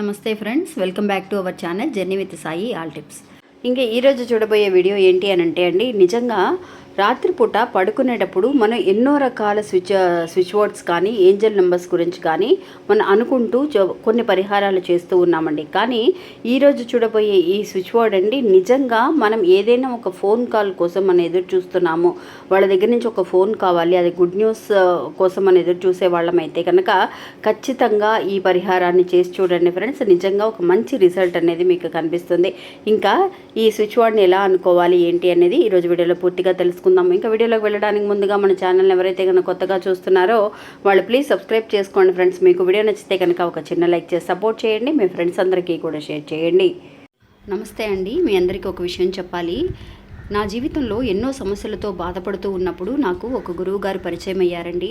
నమస్తే friends welcome back to our channel journey with Sai all tips. ఇంకా ఈరోజు చూడబోయే వీడియో ఏంటి అని అంటే అండి నిజంగా రాత్రిపూట పడుకునేటప్పుడు మనం ఎన్నో రకాల స్విచ్ స్విచ్ బోర్డ్స్ కానీ ఏంజల్ నెంబర్స్ గురించి కానీ మనం అనుకుంటూ కొన్ని పరిహారాలు చేస్తూ ఉన్నామండి. కానీ ఈరోజు చూడబోయే ఈ స్విచ్ బోర్డ్ అండి నిజంగా మనం ఏదైనా ఒక ఫోన్ కాల్ కోసం మనం ఎదురు చూస్తున్నాము. వాళ్ళ దగ్గర నుంచి ఒక ఫోన్ కావాలి అది గుడ్ న్యూస్ కోసం మనం ఎదురు చూసే వాళ్ళం అయితే కనుక ఖచ్చితంగా ఈ పరిహారాన్ని చేసి చూడండి ఫ్రెండ్స్. నిజంగా ఒక మంచి రిజల్ట్ అనేది మీకు కనిపిస్తుంది. ఇంకా ఈ స్విచ్ బోర్డ్ని ఎలా అనుకోవాలి ఏంటి అనేది ఈరోజు వీడియోలో పూర్తిగా తెలుసుకుందాం. ఇంకా వీడియోలోకి వెళ్ళడానికి ముందుగా మన ఛానల్ ఎవరైతే కనుక కొత్తగా చూస్తున్నారో వాళ్ళు ప్లీజ్ సబ్స్క్రైబ్ చేసుకోండి ఫ్రెండ్స్. మీకు వీడియో నచ్చితే కనుక ఒక చిన్న లైక్ చేసి సపోర్ట్ చేయండి. మీ ఫ్రెండ్స్ అందరికీ కూడా షేర్ చేయండి. నమస్తే అండి. మీ అందరికీ ఒక విషయం చెప్పాలి. నా జీవితంలో ఎన్నో సమస్యలతో బాధపడుతూ ఉన్నప్పుడు నాకు ఒక గురువు గారు పరిచయం అయ్యారండి.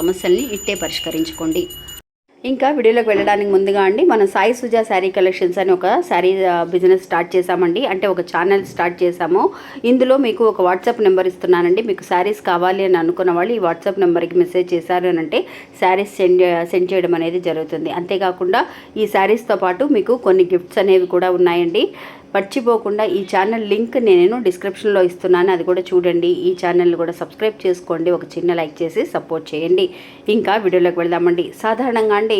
సమస్యల్ని ఇట్టే పరిష్కరించుకోండి. ఇంకా వీడియోలోకి వెళ్ళడానికి ముందుగా అండి మనం సాయి సుజా శారీ కలెక్షన్స్ అని ఒక శారీ బిజినెస్ స్టార్ట్ చేశామండి. అంటే ఒక ఛానల్ స్టార్ట్ చేశాము. ఇందులో మీకు ఒక వాట్సాప్ నెంబర్ ఇస్తున్నానండి. మీకు శారీస్ కావాలి అని అనుకున్న వాళ్ళు ఈ వాట్సాప్ నెంబర్కి మెసేజ్ చేశారు అని అంటే శారీస్ సెండ్ సెండ్ చేయడం అనేది జరుగుతుంది. అంతేకాకుండా ఈ శారీస్తో పాటు మీకు కొన్ని గిఫ్ట్స్ అనేవి కూడా ఉన్నాయండి. మర్చిపోకుండా ఈ ఛానల్ లింక్ నేను డిస్క్రిప్షన్లో ఇస్తున్నాను. అది కూడా చూడండి. ఈ ఛానల్ కూడా సబ్స్క్రైబ్ చేసుకోండి. ఒక చిన్న లైక్ చేసి సపోర్ట్ చేయండి. ఇంకా వీడియోలోకి వెళ్దామండి. సాధారణంగా అండి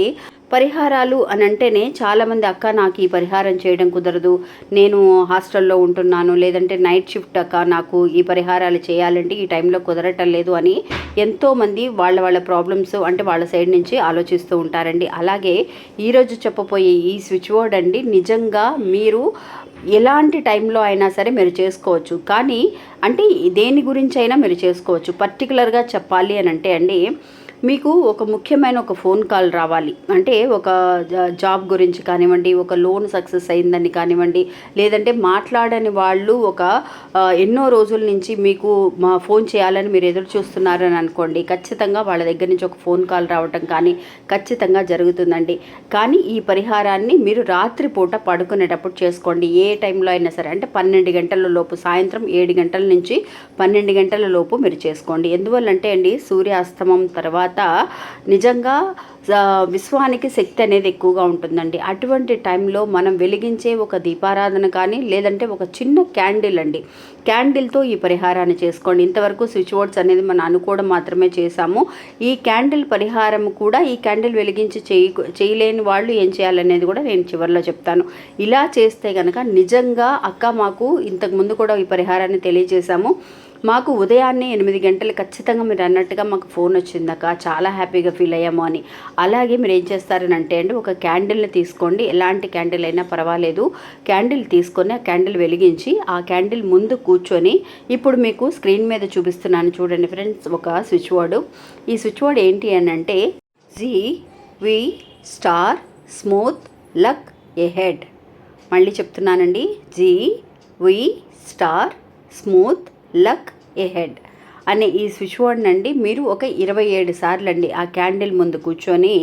పరిహారాలు అని అంటేనే చాలామంది అక్క నాకు ఈ పరిహారం చేయడం కుదరదు. నేను హాస్టల్లో ఉంటున్నాను. లేదంటే నైట్ షిఫ్ట్ అక్క నాకు ఈ పరిహారాలు చేయాలంటే ఈ టైంలో కుదరటం లేదు అని ఎంతోమంది వాళ్ళ వాళ్ళ ప్రాబ్లమ్స్ అంటే వాళ్ళ సైడ్ నుంచి ఆలోచిస్తూ ఉంటారండి. అలాగే ఈరోజు చెప్పబోయే ఈ స్విచ్ బోర్డ్ అండి నిజంగా మీరు ఎలాంటి టైంలో అయినా సరే మీరు చేసుకోవచ్చు. కానీ అంటే దేని గురించి అయినా మీరు చేసుకోవచ్చు. పర్టికులర్గా చెప్పాలి అని అంటే అండి మీకు ఒక ముఖ్యమైన ఒక ఫోన్ కాల్ రావాలి. అంటే ఒక జా- జాబ్ గురించి కానివ్వండి ఒక లోన్ సక్సెస్ అయిందని కానివ్వండి లేదంటే మాట్లాడని వాళ్ళు ఒక ఎన్నో రోజుల నుంచి మీకు మా ఫోన్ చేయాలని మీరు ఎదురు చూస్తున్నారని అనుకోండి ఖచ్చితంగా వాళ్ళ దగ్గర నుంచి ఒక ఫోన్ కాల్ రావటం కానీ ఖచ్చితంగా జరుగుతుందండి. కానీ ఈ పరిహారాన్ని మీరు రాత్రిపూట పడుకునేటప్పుడు చేసుకోండి. ఏ టైంలో అయినా సరే అంటే పన్నెండు గంటల లోపు సాయంత్రం ఏడు గంటల నుంచి పన్నెండు గంటల లోపు మీరు చేసుకోండి. ఎందువల్లంటే అండి సూర్యాస్తమం తర్వాత నిజంగా విశ్వానికి శక్తి అనేది ఎక్కువగా ఉంటుందండి. అటువంటి టైంలో మనం వెలిగించే ఒక దీపారాధన కానీ లేదంటే ఒక చిన్న క్యాండిల్ అండి. క్యాండిల్తో ఈ పరిహారాన్ని చేసుకోండి. ఇంతవరకు స్విచ్ బోర్డ్స్ అనేది మనం అనుకోవడం మాత్రమే చేశాము. ఈ క్యాండిల్ పరిహారం కూడా ఈ క్యాండిల్ వెలిగించి చేయ చేయలేని వాళ్ళు ఏం చేయాలనేది కూడా నేను చివరిలో చెప్తాను. ఇలా చేస్తే కనుక నిజంగా అక్క మాకు ఇంతకు ముందు కూడా ఈ పరిహారాన్ని తెలియజేశాము. మాకు ఉదయాన్నే ఎనిమిది గంటలు ఖచ్చితంగా మీరు అన్నట్టుగా మాకు ఫోన్ వచ్చిందాక చాలా హ్యాపీగా ఫీల్ అయ్యాము అని. అలాగే మీరు ఏం చేస్తారని అంటే అండి ఒక క్యాండిల్ని తీసుకోండి. ఎలాంటి క్యాండిల్ అయినా పర్వాలేదు. క్యాండిల్ తీసుకొని ఆ క్యాండిల్ వెలిగించి ఆ క్యాండిల్ ముందు కూర్చొని ఇప్పుడు మీకు స్క్రీన్ మీద చూపిస్తున్నాను చూడండి ఫ్రెండ్స్ ఒక స్విచ్ బోర్డు. ఈ స్విచ్ బోర్డ్ ఏంటి అని అంటే G V star smooth luck ahead. Head మళ్ళీ చెప్తున్నానండి G V star smooth luck ahead అనే ఈ స్విచ్ బోర్డ్ అండి మీరు ఒక ఇరవై ఏడు సార్లు అండి ఆ క్యాండిల్ ముందు కూర్చొని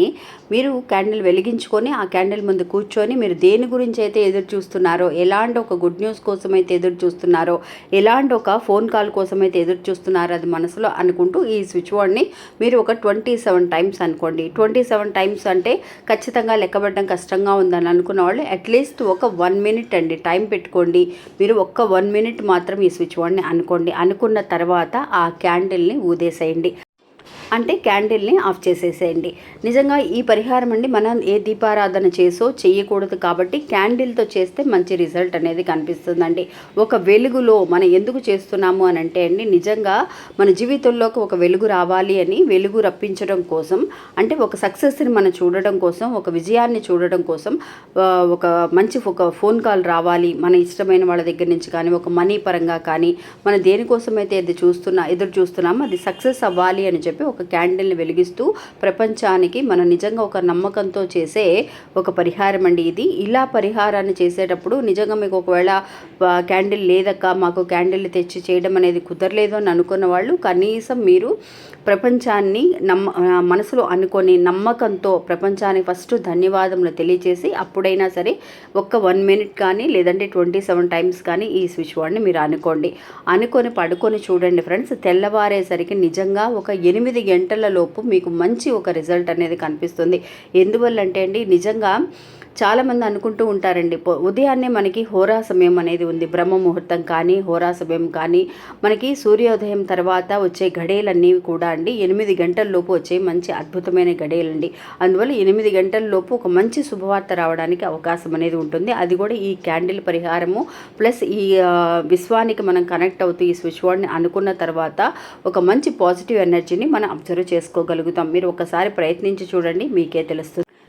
మీరు క్యాండిల్ వెలిగించుకొని ఆ క్యాండిల్ ముందు కూర్చొని మీరు దేని గురించి అయితే ఎదురు చూస్తున్నారో ఎలాంటి ఒక గుడ్ న్యూస్ కోసం అయితే ఎదురు చూస్తున్నారో ఎలాంటి ఒక ఫోన్ కాల్ కోసం అయితే ఎదురు చూస్తున్నారో అది మనసులో అనుకుంటూ ఈ స్విచ్ బోర్డ్ని మీరు ఒక ట్వంటీ సెవెన్ టైమ్స్ అనుకోండి. ట్వంటీ సెవెన్ టైమ్స్ అంటే ఖచ్చితంగా లెక్కబడడం కష్టంగా ఉందని అనుకున్న వాళ్ళు అట్లీస్ట్ ఒక వన్ మినిట్ అండి టైం పెట్టుకోండి. మీరు ఒక్క వన్ మినిట్ మాత్రం ఈ స్విచ్ బోర్డ్ని అనుకోండి. అనుకున్న తర్వాత ఆ క్యాండిల్ని ఊదేసేయండి. అంటే క్యాండిల్ని ఆఫ్ చేసేసేయండి. నిజంగా ఈ పరిహారం అండి మనం ఏ దీపారాధన చేసో చేయకూడదు కాబట్టి క్యాండిల్తో చేస్తే మంచి రిజల్ట్ అనేది కనిపిస్తుందండి. ఒక వెలుగులో మనం ఎందుకు చేస్తున్నాము అని అంటే అండి నిజంగా మన జీవితంలోకి ఒక వెలుగు రావాలి అని వెలుగు రప్పించడం కోసం అంటే ఒక సక్సెస్ని మనం చూడడం కోసం ఒక విజయాన్ని చూడడం కోసం ఒక మంచి ఒక ఫోన్ కాల్ రావాలి. మన ఇష్టమైన వాళ్ళ దగ్గర నుంచి కానీ ఒక మనీ పరంగా కానీ మన దేనికోసం అయితే చూస్తున్నా ఎదురు చూస్తున్నామో అది సక్సెస్ అవ్వాలి అని చెప్పి ఒక ఒక క్యాండిల్ని వెలిగిస్తూ ప్రపంచానికి మనం నిజంగా ఒక నమ్మకంతో చేసే ఒక పరిహారం అండి ఇది. ఇలా పరిహారాన్ని చేసేటప్పుడు నిజంగా మీకు ఒకవేళ క్యాండిల్ లేదక్క మాకు క్యాండిల్ తెచ్చి చేయడం అనేది కుదరలేదు అని అనుకున్న వాళ్ళు కనీసం మీరు ప్రపంచాన్ని నమ్మ మనసులో అనుకొని నమ్మకంతో ప్రపంచానికి ఫస్ట్ ధన్యవాదములు తెలియచేసి అప్పుడైనా సరే ఒక్క వన్ మినిట్ కానీ లేదంటే ట్వంటీ సెవెన్ టైమ్స్ కానీ ఈ స్విచ్ బోర్డ్ని మీరు అనుకోండి. అనుకొని పడుకొని చూడండి ఫ్రెండ్స్ తెల్లవారేసరికి నిజంగా ఒక ఎనిమిది గంటల లోపు మీకు మంచి ఒక రిజల్ట్ అనేది కనిపిస్తుంది. ఎందువల్ల అంటే అండి నిజంగా చాలామంది అనుకుంటూ ఉంటారండి ఉదయాన్నే మనకి హోరా సమయం అనేది ఉంది బ్రహ్మ ముహూర్తం కానీ హోరా సమయం కానీ మనకి సూర్యోదయం తర్వాత వచ్చే గడియలన్నీ కూడా అండి ఎనిమిది గంటల లోపు వచ్చే మంచి అద్భుతమైన గడియలండి అందువల్ల ఎనిమిది గంటల లోపు ఒక మంచి శుభవార్త రావడానికి అవకాశం అనేది ఉంటుంది. అది కూడా ఈ క్యాండిల్ పరిహారము ప్లస్ ఈ విశ్వానికి మనం కనెక్ట్ అవుతూ ఈ స్విచ్ బోర్డ్ని అనుకున్న తర్వాత ఒక మంచి పాజిటివ్ ఎనర్జీని మనం అబ్జర్వ్ చేసుకోగలుగుతాం. మీరు ఒకసారి ప్రయత్నించి చూడండి మీకే తెలుస్తుంది.